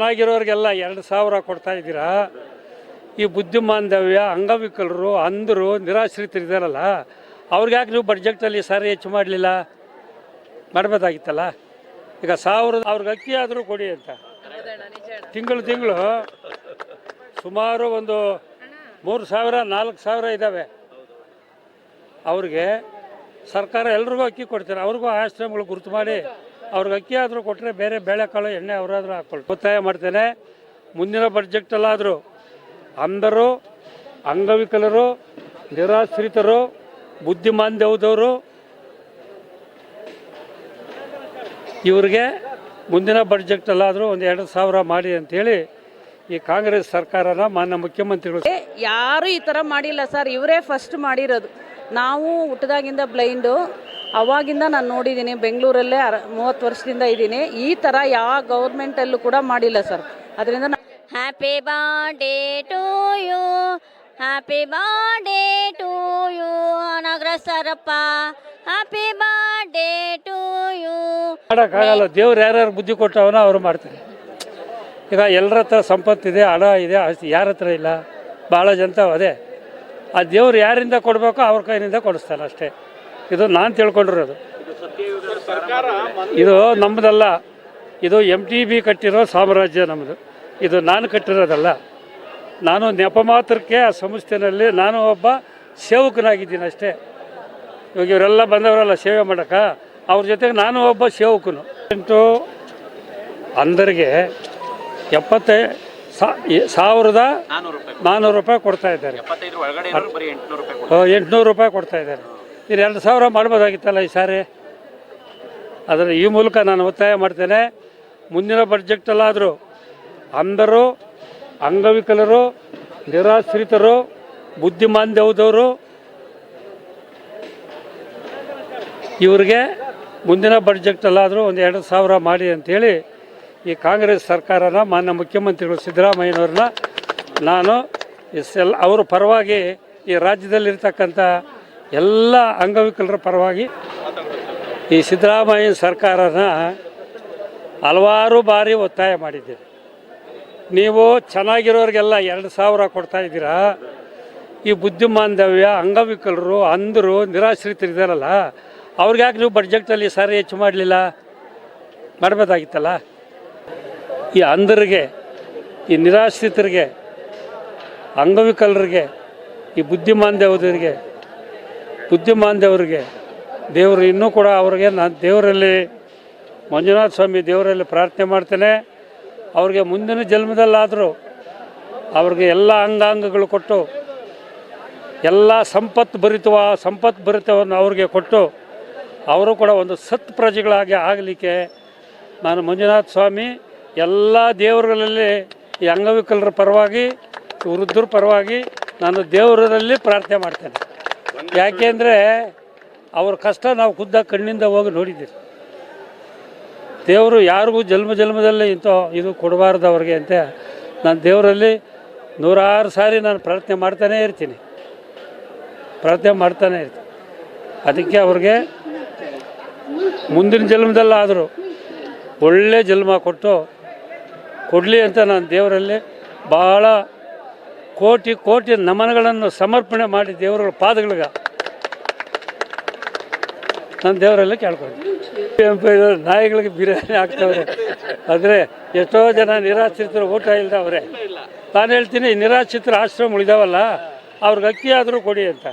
ಚೆನ್ನಾಗಿರೋರಿಗೆಲ್ಲ ಎರಡು ಸಾವಿರ ಕೊಡ್ತಾ ಇದ್ದೀರಾ? ಈ ಬುದ್ಧಿಮಾಂಧವ್ಯ ಅಂಗವಿಕಲರು, ಅಂಧರು ನಿರಾಶ್ರಿತರು ಇದ್ದಾರಲ್ಲ ಅವ್ರಿಗೆ ಯಾಕೆ ನೀವು ಬಡ್ಜೆಟಲ್ಲಿ ಸಾರಿ ಹೆಚ್ಚು ಮಾಡಲಿಲ್ಲ? ಮಾಡಬೇಕಾಗಿತ್ತಲ್ಲ? ಈಗ ಸಾವಿರದ, ಅವ್ರಿಗೆ ಅಕ್ಕಿ ಆದರೂ ಕೊಡಿ ಅಂತ. ತಿಂಗಳು ತಿಂಗಳು. ಸುಮಾರು ಒಂದು ಮೂರು ಸಾವಿರ, ನಾಲ್ಕು ಸಾವಿರ ಇದ್ದಾವೆ. ಅವ್ರಿಗೆ ಸರ್ಕಾರ ಎಲ್ರಿಗೂ ಅಕ್ಕಿ ಕೊಡ್ತಾರೆ. ಅವ್ರಿಗೂ ಆಶ್ರಮಗಳು ಗುರುತು ಮಾಡಿ ಅವ್ರಿಗೆ ಅಕ್ಕಿ ಆದರೂ ಕೊಟ್ಟರೆ ಬೇರೆ ಬೇಳೆಕಾಳು, ಎಣ್ಣೆ ಅವರಾದರೂ ಹಾಕ್ಕೊಳ್ಳಿ. ಒತ್ತಾಯ ಮಾಡ್ತೇನೆ. ಮುಂದಿನ ಬಡ್ಜೆಟಲ್ಲಾದರೂ ಅಂಧರು, ಅಂಗವಿಕಲರು, ನಿರಾಶ್ರಿತರು ಬುದ್ಧಿಮಾಂದ್ಯದವರು ಇವ್ರಿಗೆ ಮುಂದಿನ ಬಡ್ಜೆಟಲ್ಲಾದರೂ ಒಂದು ಎರಡು ಸಾವಿರ ಮಾಡಿ ಅಂತೇಳಿ ಈ ಕಾಂಗ್ರೆಸ್ ಸರ್ಕಾರನ ಮಾನ್ಯ ಮುಖ್ಯಮಂತ್ರಿಗಳು ಯಾರು ಈ ಥರ ಮಾಡಿಲ್ಲ ಸರ್. ಇವರೇ ಫಸ್ಟ್ ಮಾಡಿರೋದು. ನಾವು ಹುಟ್ಟಿದಾಗಿಂದ ಬ್ಲೈಂಡು ಅವಾಗಿಂದ ನಾನು ನೋಡಿದ್ದೀನಿ ಬೆಂಗಳೂರಲ್ಲೇ ಅರ ಮೂವತ್ತು ವರ್ಷದಿಂದ ಇದ್ದೀನಿ ಈ ಥರ ಯಾವ ಗೌರ್ಮೆಂಟಲ್ಲೂ ಕೂಡ ಮಾಡಿಲ್ಲ ಸರ್ ಅದರಿಂದ happy birthday to you happy birthday to you ನಗರಸರಪ್ಪ happy birthday to you ಮಾಡೋಕ್ಕಾಗಲ್ಲ ದೇವ್ರು ಯಾರ್ಯಾರು ಬುದ್ಧಿ ಕೊಟ್ಟವನ ಅವರು ಮಾಡ್ತಾರೆ. ಈಗ ಎಲ್ಲರ ಹತ್ರ ಸಂಪತ್ತಿದೆ ಹಣ ಇದೆ ಆಸ್ತಿ ಯಾರ ಹತ್ರ ಇಲ್ಲ? ಭಾಳ ಜನತ ಅದೇ. ಆ ದೇವ್ರು ಯಾರಿಂದ ಕೊಡಬೇಕೋ ಅವ್ರ ಕೈಯಿಂದ ಕೊಡಿಸ್ತಾನೆ ಅಷ್ಟೇ. ಇದು ನಾನು ತಿಳ್ಕೊಂಡಿರೋದು. ಇದು ನಮ್ಮದಲ್ಲ ಇದು ಎಂ ಟಿ ಬಿ ಕಟ್ಟಿರೋ ಸಾಮ್ರಾಜ್ಯ ನಮ್ಮದು ಇದು ನಾನು ಕಟ್ಟಿರೋದಲ್ಲ. ನಾನು ನೆಪ ಮಾತ್ರಕ್ಕೆ ಆ ಸಂಸ್ಥೆನಲ್ಲಿ ನಾನು ಒಬ್ಬ ಸೇವಕನಾಗಿದ್ದೀನಿ ಅಷ್ಟೇ. ಇವಾಗ ಇವರೆಲ್ಲ ಬಂದವರೆಲ್ಲ ಸೇವೆ ಮಾಡೋಕೆ ಅವ್ರ ಜೊತೆಗೆ ನಾನು ಒಬ್ಬ ಸೇವಕನು. ಎಂಟು, ಅಂದರಿಗೆ ಎಪ್ಪತ್ತೈ ಸಾವಿರದ ನಾನ್ನೂರು ರೂಪಾಯಿ ಕೊಡ್ತಾ ಇದ್ದಾರೆ. ಎಂಟುನೂರು ರೂಪಾಯಿ ಕೊಡ್ತಾ ಇದ್ದಾರೆ. ಇದು ಎರಡು ಸಾವಿರ ಮಾಡ್ಬೋದಾಗಿತ್ತಲ್ಲ ಈ ಸಾರಿ? ಅದರ ಈ ಮೂಲಕ ನಾನು ಒತ್ತಾಯ ಮಾಡ್ತೇನೆ. ಮುಂದಿನ ಬಡ್ಜೆಟಲ್ಲಾದರೂ ಅಂಧರು ಅಂಗವಿಕಲರು ನಿರಾಶ್ರಿತರು ಬುದ್ಧಿಮಾಂದ್ಯದವರು ಇವರಿಗೆ ಮುಂದಿನ ಬಡ್ಜೆಟಲ್ಲಾದರೂ ಒಂದು ಎರಡು ಸಾವಿರ ಮಾಡಿ ಅಂತೇಳಿ ಈ ಕಾಂಗ್ರೆಸ್ ಸರ್ಕಾರನ ಮಾನ್ಯ ಮುಖ್ಯಮಂತ್ರಿಗಳು ಸಿದ್ದರಾಮಯ್ಯನವ್ರನ್ನ ನಾನು ಎಲ್ ಅವರ ಪರವಾಗಿ ಈ ರಾಜ್ಯದಲ್ಲಿರ್ತಕ್ಕಂಥ ಎಲ್ಲ ಅಂಗವಿಕಲರ ಪರವಾಗಿ ಈ ಸಿದ್ದರಾಮಯ್ಯ ಸರ್ಕಾರನ ಹಲವಾರು ಬಾರಿ ಒತ್ತಾಯ ಮಾಡಿದ್ದೀರಿ ನೀವು ಚೆನ್ನಾಗಿರೋರಿಗೆಲ್ಲ ಎರಡು ಸಾವಿರ ಕೊಡ್ತಾ ಇದ್ದೀರಾ? ಈ ಬುದ್ಧಿಮಾಂಧವ್ಯ ಅಂಗವಿಕಲರು ಅಂದರು ನಿರಾಶ್ರಿತರು ಇದ್ದಾರಲ್ಲ ಅವ್ರಿಗೆ ಯಾಕೆ ನೀವು ಬಡ್ಜೆಟಲ್ಲಿ ಸಾರಿ ಹೆಚ್ಚು ಮಾಡಲಿಲ್ಲ? ಮಾಡಬೇಕಾಗಿತ್ತಲ್ಲ ಈ ಅಂಧರಿಗೆ, ಈ ನಿರಾಶ್ರಿತರಿಗೆ, ಅಂಗವಿಕಲರಿಗೆ, ಈ ಬುದ್ಧಿಮಾಂದ್ಯವರಿಗೆ ಬುದ್ಧಿಮಾಂದ್ಯವರಿಗೆ ದೇವರು ಇನ್ನೂ ಕೂಡ ಅವ್ರಿಗೆ ನಾನು ದೇವರಲ್ಲಿ, ಮಂಜುನಾಥ ಸ್ವಾಮಿ ದೇವರಲ್ಲಿ ಪ್ರಾರ್ಥನೆ ಮಾಡ್ತೇನೆ. ಅವ್ರಿಗೆ ಮುಂದಿನ ಜನ್ಮದಲ್ಲಾದರೂ ಅವ್ರಿಗೆ ಎಲ್ಲ ಅಂಗಾಂಗಗಳು ಕೊಟ್ಟು, ಎಲ್ಲ ಸಂಪತ್ತು ಭರಿತವ, ಸಂಪತ್ತು ಭರಿತವನ್ನು ಅವ್ರಿಗೆ ಕೊಟ್ಟು, ಅವರು ಕೂಡ ಒಂದು ಸತ್ ಪ್ರಜೆಗಳಾಗಿ ಆಗಲಿಕ್ಕೆ ನಾನು ಮಂಜುನಾಥ ಸ್ವಾಮಿ ಎಲ್ಲ ದೇವರುಗಳಲ್ಲಿ ಈ ಅಂಗವಿಕಲರ ಪರವಾಗಿ, ವೃದ್ಧರ ಪರವಾಗಿ ನಾನು ದೇವರಲ್ಲಿ ಪ್ರಾರ್ಥನೆ ಮಾಡ್ತೇನೆ. ಯಾಕೆಂದರೆ ಅವ್ರ ಕಷ್ಟ ನಾವು ಖುದ್ದ ಕಣ್ಣಿಂದ ಹೋಗಿ ನೋಡಿದ್ದೀವಿ. ದೇವರು ಯಾರಿಗೂ ಜನ್ಮ ಜನ್ಮದಲ್ಲಿ ಇಂಥ ಇದು ಕೊಡಬಾರ್ದು ಅವ್ರಿಗೆ ಅಂತ ನಾನು ದೇವರಲ್ಲಿ ನೂರಾರು ಸಾರಿ ನಾನು ಪ್ರಾರ್ಥನೆ ಮಾಡ್ತಾನೇ ಇರ್ತೀನಿ. ಪ್ರಾರ್ಥನೆ ಮಾಡ್ತಾನೆ ಇರ್ತೀನಿ. ಅದಕ್ಕೆ ಅವ್ರಿಗೆ ಮುಂದಿನ ಜನ್ಮದಲ್ಲಾದರೂ ಒಳ್ಳೆ ಜನ್ಮ ಕೊಟ್ಟು ಕೊಡಲಿ ಅಂತ ನಾನು ದೇವರಲ್ಲಿ ಭಾಳ ಕೋಟಿ ಕೋಟಿ ನಮನಗಳನ್ನು ಸಮರ್ಪಣೆ ಮಾಡಿ ದೇವರ ಪಾದಗಳಿಗೆ ನಾನು ದೇವರಲ್ಲಿ ಕೇಳ್ಕೊಂಡೆ ನಾಯಿಗಳಿಗೆ ಬಿರಿಯಾನಿ ಹಾಕ್ತವ್ರೆ. ಆದರೆ ಎಷ್ಟೋ ಜನ ನಿರಾಶ್ರಿತರು, ಊಟ ಇಲ್ದವ್ರೆ ನಾನು ಹೇಳ್ತೀನಿ, ನಿರಾಶ್ರಿತರ ಆಶ್ರಮ ಉಳಿದಾವಲ್ಲ, ಅವ್ರಿಗೆ ಅಕ್ಕಿ ಆದರೂ ಕೊಡಿ ಅಂತ.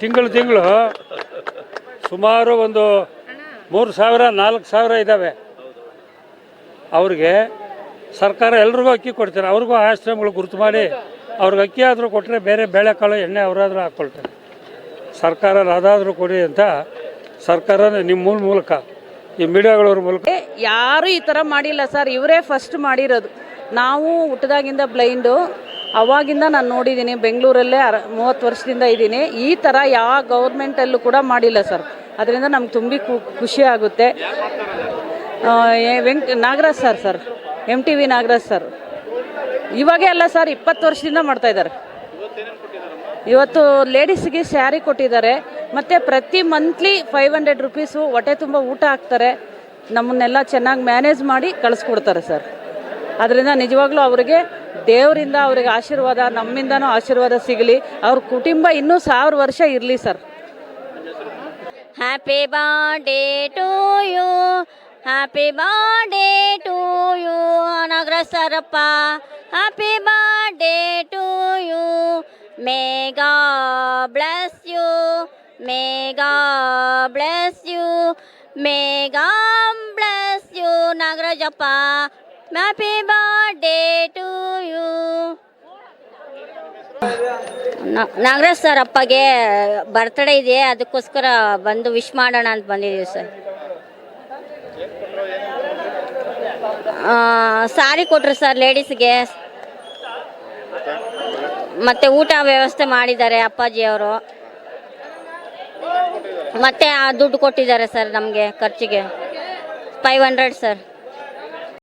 ತಿಂಗಳು ತಿಂಗಳು ಸುಮಾರು ಒಂದು ಮೂರು ಸಾವಿರ, ನಾಲ್ಕು ಸಾವಿರ ಇದ್ದಾವೆ ಅವ್ರಿಗೆ ಸರ್ಕಾರ ಎಲ್ರಿಗೂ ಅಕ್ಕಿ ಕೊಡ್ತಾರೆ. ಅವ್ರಿಗೂ ಆಶ್ರಮಗಳು ಗುರುತು ಮಾಡಿ ಅವ್ರಿಗೆ ಅಕ್ಕಿ ಆದರೂ ಕೊಟ್ಟರೆ ಬೇರೆ ಬೇಳೆಕಾಳು ಎಣ್ಣೆ ಅವರಾದರೂ ಹಾಕ್ಕೊಳ್ತಾರೆ. ಸರ್ಕಾರ ಅದಾದರೂ ಕೊಡಿ ಅಂತ ಸರ್ಕಾರ ನಿಮ್ಮ ಮೂಲ ಮೂಲಕ, ಈ ಮೀಡಿಯಾಗಳವ್ರ ಮೂಲಕ. ಯಾರೂ ಈ ಥರ ಮಾಡಿಲ್ಲ ಸರ್. ಇವರೇ ಫಸ್ಟ್ ಮಾಡಿರೋದು. ನಾವು ಹುಟ್ಟಿದಾಗಿಂದ ಬ್ಲೈಂಡು ಅವಾಗಿಂದ ನಾನು ನೋಡಿದ್ದೀನಿ, ಬೆಂಗಳೂರಲ್ಲೇ ಅರ, ಮೂವತ್ತು ವರ್ಷದಿಂದ ಇದ್ದೀನಿ. ಈ ಥರ ಯಾವ ಗೌರ್ಮೆಂಟಲ್ಲೂ ಕೂಡ ಮಾಡಿಲ್ಲ ಸರ್. ಅದರಿಂದ ನಮ್ಗೆ ತುಂಬಿ ಖುಷಿ ಆಗುತ್ತೆ. ವೆಂಕ್, Nagaraj sir sir. M T V Nagaraj sir. ಇವಾಗೇ ಅಲ್ಲ ಸರ್, ಇಪ್ಪತ್ತು ವರ್ಷದಿಂದ ಮಾಡ್ತಾ ಇದ್ದಾರೆ. ಇವತ್ತು ಲೇಡೀಸ್ಗೆ ಸ್ಯಾರಿ ಕೊಟ್ಟಿದ್ದಾರೆ. ಮತ್ತು ಪ್ರತಿ ಮಂತ್ಲಿ ಫೈವ್ ಹಂಡ್ರೆಡ್ ರುಪೀಸು ಹೊಟ್ಟೆ ತುಂಬ ಊಟ ಹಾಕ್ತಾರೆ. ನಮ್ಮನ್ನೆಲ್ಲ ಚೆನ್ನಾಗಿ ಮ್ಯಾನೇಜ್ ಮಾಡಿ ಕಳಿಸ್ಕೊಡ್ತಾರೆ ಸರ್. ಅದರಿಂದ ನಿಜವಾಗ್ಲೂ ಅವರಿಗೆ ದೇವರಿಂದ ಅವ್ರಿಗೆ ಆಶೀರ್ವಾದ, ನಮ್ಮಿಂದನೂ ಆಶೀರ್ವಾದ ಸಿಗಲಿ. ಅವ್ರ ಕುಟುಂಬ ಇನ್ನೂ ಸಾವಿರ ವರ್ಷ ಇರಲಿ sir. Happy day to you happy day to you ಅನಗ್ರಸರಪ್ಪ happy birthday to you may god bless you may god bless you may god bless you Nagarajappa. Happy birthday to you Nagaraj sir ಅಪ್ಪಗೆ birthday ಇದೆ ಅದಕ್ಕೋಸ್ಕರ ಬಂದು wish ಮಾಡೋಣ ಅಂತ ಬಂದಿದ್ದೀವಿ sir ಆ, ಸಾರಿ ಕೊಟ್ಟರು sir ಲೇಡೀಸ್ಗೆ. ಮತ್ತೆ ಊಟ ವ್ಯವಸ್ಥೆ ಮಾಡಿದ್ದಾರೆ ಅಪ್ಪಾಜಿ ಅವರು ಮತ್ತೆ ದುಡ್ಡು ಕೊಟ್ಟಿದ್ದಾರೆ ಸರ್ ನಮಗೆ ಖರ್ಚಿಗೆ. Five hundred sir.